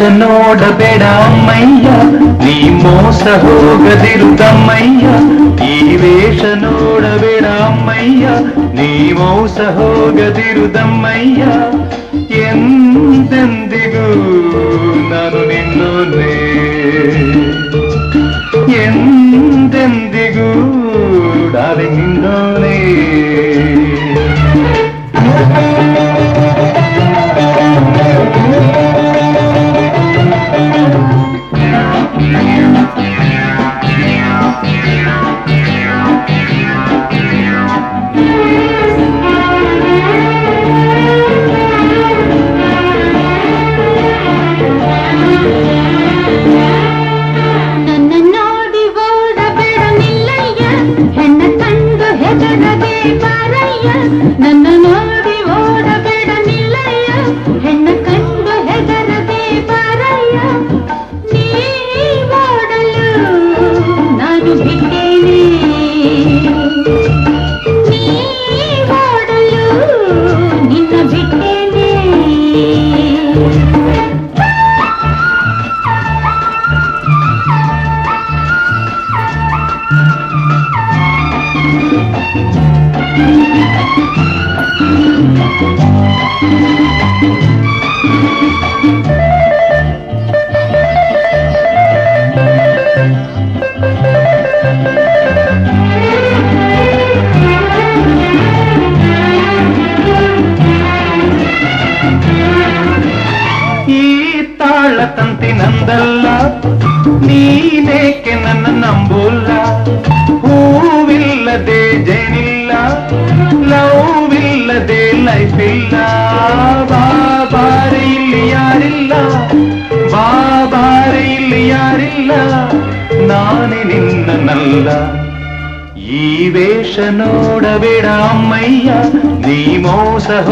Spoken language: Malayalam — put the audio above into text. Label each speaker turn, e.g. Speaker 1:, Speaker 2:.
Speaker 1: ಮೋಕ್ಷ ನೋಡಬೇಡ ಅಮ್ಮಯ್ಯ ನೀ ಮೋಸ ಹೋಗದಿರು ತಮ್ಮಯ್ಯ ಈ ವೇಷ ನೋಡಬೇಡ ಅಮ್ಮಯ್ಯ ನೀ ಮೋಸ ಹೋಗದಿರು ತಮ್ಮಯ್ಯ ಎಂದೆಂದಿಗೂ
Speaker 2: ನನ್ನ ನೋಡಿ ಓಡಬ
Speaker 1: ഈ താള തന്തി നന്ദല്ല നീനേക്കെ നന്ന നമ്പൂല്ല. പൂവില്ലതേ ജനില്ല. ലൗവില്ലതേ ലൈഫില്ല. ബാബാരയില്ലയാരില്ല. ബാബാരയില്ലയാരില്ല. നാനി നിന്ന നല്ല. ഈ വേഷനോട വിടാമയ്യ നീ മോസഹ